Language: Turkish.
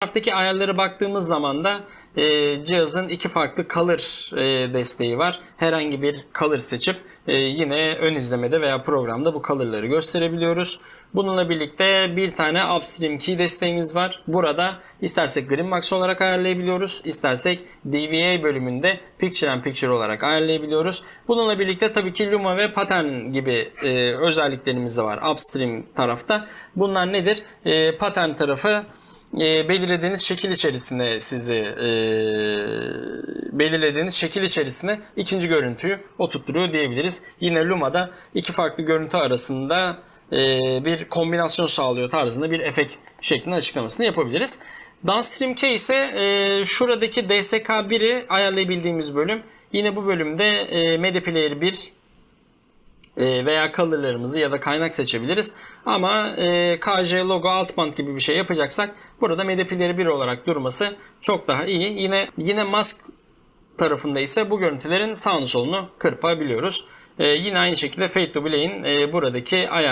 taraftaki ayarlara baktığımız zaman da e, cihazın iki farklı color e, desteği var. Herhangi bir color seçip e, yine ön izlemede veya programda bu colorları gösterebiliyoruz. Bununla birlikte bir tane upstream key desteğimiz var. Burada istersek Green Box olarak ayarlayabiliyoruz. istersek DVA bölümünde Picture and Picture olarak ayarlayabiliyoruz. Bununla birlikte tabii ki Luma ve Pattern gibi e, özelliklerimiz de var upstream tarafta. Bunlar nedir? E, pattern tarafı e, belirlediğiniz şekil içerisine sizi e, belirlediğiniz şekil içerisine ikinci görüntüyü oturtturuyor diyebiliriz. Yine Luma'da iki farklı görüntü arasında e, bir kombinasyon sağlıyor tarzında bir efekt şeklinde açıklamasını yapabiliriz. Downstream Key ise e, şuradaki DSK1'i ayarlayabildiğimiz bölüm. Yine bu bölümde e, Media Player 1 e, veya colorlarımızı ya da kaynak seçebiliriz. Ama e, KJ logo alt band gibi bir şey yapacaksak burada Player 1 olarak durması çok daha iyi. Yine yine mask tarafında ise bu görüntülerin sağını solunu kırpabiliyoruz. E, yine aynı şekilde Fade to Black'in e, buradaki ayar